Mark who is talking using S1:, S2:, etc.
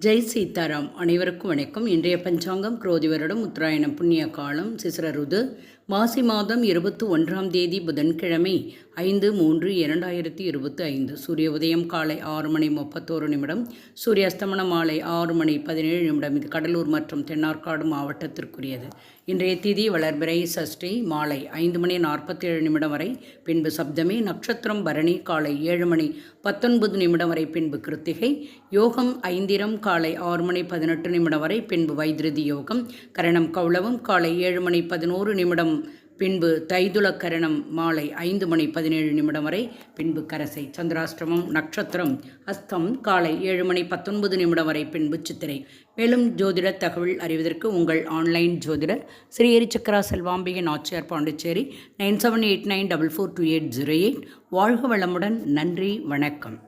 S1: ஜெய் சீதாராம் அனைவருக்கும் வணக்கம். இன்றைய பஞ்சாங்கம் குரோதி வருடம் உத்தராயணம் புண்ணிய காலம் சிசிரருது மாசி மாதம் இருபத்தி ஒன்றாம் தேதி புதன்கிழமை ஐந்து மூன்று இரண்டாயிரத்தி இருபத்தி ஐந்து. சூரிய உதயம் காலை ஆறு மணி முப்பத்தோரு நிமிடம் சூரிய அஸ்தமனம் மாலை ஆறு மணி பதினேழு நிமிடம். இது கடலூர் மற்றும் தென்னார்காடு மாவட்டத்திற்குரியது. இன்றைய திதி வளர்பிறை சஷ்டி மாலை ஐந்து மணி நாற்பத்தேழு நிமிடம் வரை. பின்பு சப்தமி நட்சத்திரம் பரணி காலை ஏழு மணி பத்தொன்பது நிமிடம் வரை. பின்பு கிருத்திகை யோகம் ஐந்திரம் காலை ஆறு மணி பதினெட்டு நிமிடம் வரை. பின்பு வைத்திருதி யோகம் கரணம் கௌளவம் காலை ஏழு மணி பதினோரு நிமிடம். பின்பு தைதுல கரணம் மாலை ஐந்து மணி பதினேழு நிமிடம் வரை பின்பு கரசை சந்திராஷ்டிரமம் நட்சத்திரம் அஸ்தம் காலை ஏழு மணி பத்தொன்பது நிமிடம் வரை பின்பு சித்திரை. மேலும் ஜோதிட தகவல் அறிவதற்கு உங்கள் ஆன்லைன் ஜோதிடர் Sri Erichakra Selvambigai Nachiyar Pondicherry nine seven eight nine double four two eight zero eight. வாழ்க வளமுடன் நன்றி வணக்கம்.